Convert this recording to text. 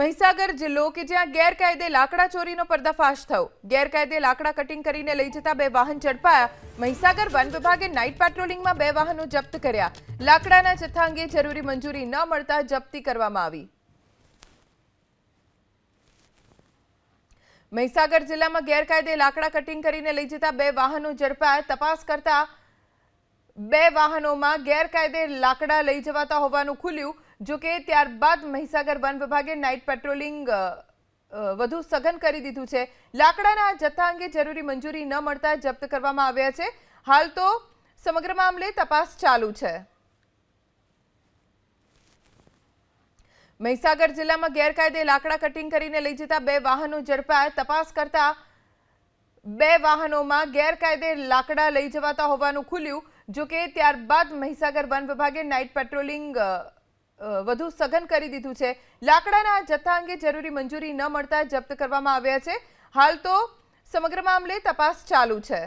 મહીસાગર જિલ્લો કે જ્યાં ગેરકાયદે લાકડા ચોરીનો પર્દાફાશ થયો. ગેરકાયદે લાકડા કટિંગ કરીને લઈ જતા બે વાહન ઝડપાયા. મહીસાગર વન વિભાગે નાઇટ પેટ્રોલિંગમાં બે વાહનો જપ્ત કર્યા. લાકડાના જથ્થા અંગે જરૂરી મંજૂરી ન મળતા જપ્તી કરવામાં આવી. મહીસાગર જિલ્લામાં ગેરકાયદે લાકડા કટિંગ કરીને લઈ જતા બે વાહનો ઝડપાયા. તપાસ કરતા બે વાહનોમાં ગેરકાયદે લાકડા લઈ જવાતા હોવાનું ખુલ્યું. જો કે ત્યારબાદ મહીસાગર વન વિભાગે નાઇટ પેટ્રોલિંગ વધુ સઘન કરી દીધું છે. લાકડાના જથ્થા અંગે જરૂરી મંજૂરી ન મળતા જપ્ત કરવામાં આવ્યા છે. હાલ તો સમગ્ર મામલે તપાસ ચાલુ છે. મહીસાગર જિલ્લામાં ગેરકાયદે લાકડા કટિંગ કરીને લઈ જતા બે વાહનો ઝડપાયા. તપાસ કરતા બે વાહનોમાં ગેરકાયદે લાકડા લઈ જવાતા હોવાનું ખુલ્યું. જો કે ત્યારબાદ મહીસાગર વન વિભાગે નાઇટ પેટ્રોલિંગ વધુ સઘન કરી દીધું છે. લાકડાના જથ્થા અંગે જરૂરી મંજૂરી ન મળતા જપ્ત કરવામાં આવ્યા છે. હાલ તો સમગ્ર મામલે તપાસ ચાલુ છે.